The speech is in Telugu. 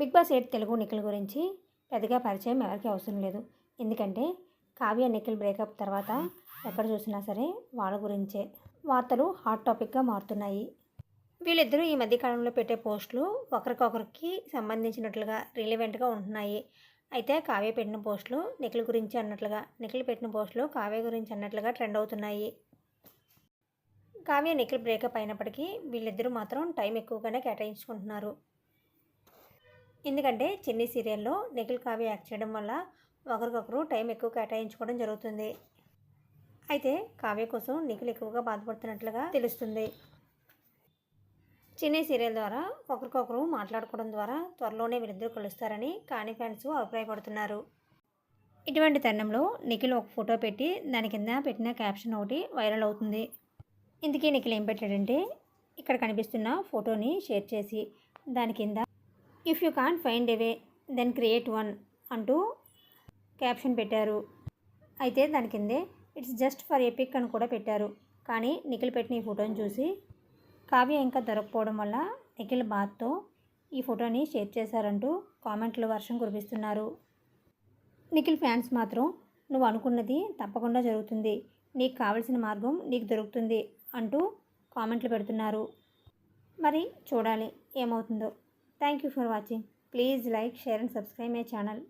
Bigg Boss eight Telugu Nikhil గురించి పెద్దగా పరిచయం ఎవరికి అవసరం లేదు. ఎందుకంటే కావ్య నిఖిల్ బ్రేకప్ తర్వాత ఎక్కడ చూసినా సరే వాళ్ళ గురించే. వార్తలు హాట్ టాపిక్గా మారుతున్నాయి. వీళ్ళిద్దరూ ఈ మధ్యకాలంలో పెట్టే పోస్టులు ఒకరికొకరికి సంబంధించినట్లుగా రిలివెంట్గా ఉంటున్నాయి. అయితే కావ్య పెట్టిన పోస్టులు నిఖిల్ గురించి అన్నట్లుగా నిఖిల్ పెట్టిన పోస్టులు కావ్య గురించి అన్నట్లుగా ట్రెండ్ అవుతున్నాయి. కావ్య నిఖిల్ బ్రేకప్ అయినప్పటికీ వీళ్ళిద్దరూ మాత్రం టైం ఎక్కువగానే కేటాయించుకుంటున్నారు. ఎందుకంటే చిన్ని సీరియల్లో నిఖిల్ కావ్య యాక్ట్ చేయడం వల్ల ఒకరికొకరు టైం ఎక్కువ కేటాయించుకోవడం జరుగుతుంది. అయితే కావ్య కోసం నిఖిల్ ఎక్కువగా బాధపడుతున్నట్లుగా తెలుస్తుంది. చిన్ని సీరియల్ ద్వారా ఒకరికొకరు మాట్లాడుకోవడం ద్వారా త్వరలోనే వీరిద్దరు కలుస్తారని కాని ఫ్యాన్స్ అభిప్రాయపడుతున్నారు. ఇటువంటి తరుణంలో నిఖిల్ ఒక ఫోటో పెట్టి దాని కింద పెట్టిన క్యాప్షన్ ఒకటి వైరల్ అవుతుంది. ఇందుకే నిఖిల్ ఏం పెట్టాడంటే ఇక్కడ కనిపిస్తున్న ఫోటోని షేర్ చేసి దాని కింద if you can't find way then create one అంటూ క్యాప్షన్ పెట్టారు. అయితే దాని కిందే ఇట్స్ జస్ట్ ఫర్ ఎపిక్ అని కూడా పెట్టారు. కానీ నిఖిల్ పెట్టిన ఈ ఫోటోని చూసి కావ్య ఇంకా దొరకపోవడం వల్ల నిఖిల్ బాత్తో ఈ ఫోటోని షేర్ చేశారంటూ కామెంట్లు వర్షం కురిపిస్తున్నారు. నిఖిల్ ఫ్యాన్స్ మాత్రం నువ్వు అనుకున్నది తప్పకుండా జరుగుతుంది. నీకు కావలసిన మార్గం నీకు దొరుకుతుంది అంటూ కామెంట్లు పెడుతున్నారు. మరి చూడాలి ఏమవుతుందో. Thank you for watching. Please like, share and subscribe my channel.